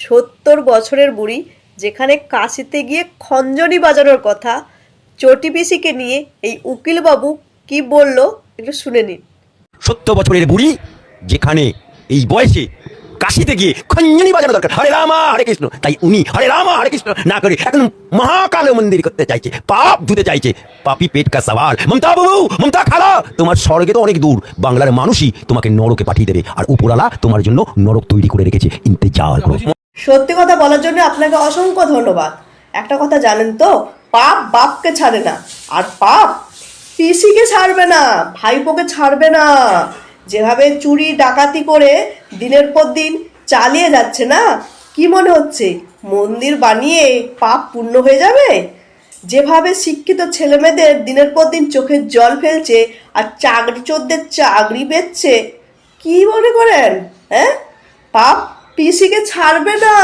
সত্তর বছরের বুড়ি, যেখানে কাশিতে গিয়ে খঞ্জনি বাজানোর কথা চটি পিসিকে নিয়ে এই উকিলবাবু কি বলল একটু শুনে নিন। সত্তর বছরের বুড়ি, যেখানে এই বয়সে কাশিতে গিয়ে খঞ্জনি বাজানো দরকার। হরে রামা, হরে কৃষ্ণ। তাই উনি হরে রামা, হরে কৃষ্ণ না করে এখন মহাকাল মন্দির করতে চাইছে, পাপ ধুতে চাইছে। পাপি পেট কা সওয়াল। মমতা বাবু, মমতা খালা তোমার স্বর্গে তো অনেক দূর। বাংলার মানুষই তোমাকে নরকে পাঠিয়ে দেবে, আর উপরালা তোমার জন্য নরক তৈরি করে রেখেছে। ইন্তেজার করো। সত্যি কথা বলার জন্য আপনাকে অসংখ্য ধন্যবাদ। একটা কথা জানেন তো, পাপ বাপকে ছাড়ে না, আর পাপ পিসিকে ছাড়বে না, ভাইপোকে ছাড়বে না। যেভাবে চুরি, ডাকাতি করে দিনের পর দিন চালিয়ে যাচ্ছে না, কি মনে হচ্ছে? মন্দির বানিয়ে পাপ পূর্ণ হয়ে যাবে? যেভাবে শিক্ষিত ছেলেমেয়েদের দিনের পর দিন চোখের জল ফেলছে আর চাকরি চোরদের চাকরি বেচছে, কি মনে করেন? হ্যাঁ? পাপ পিসিকে ছাড়বে না।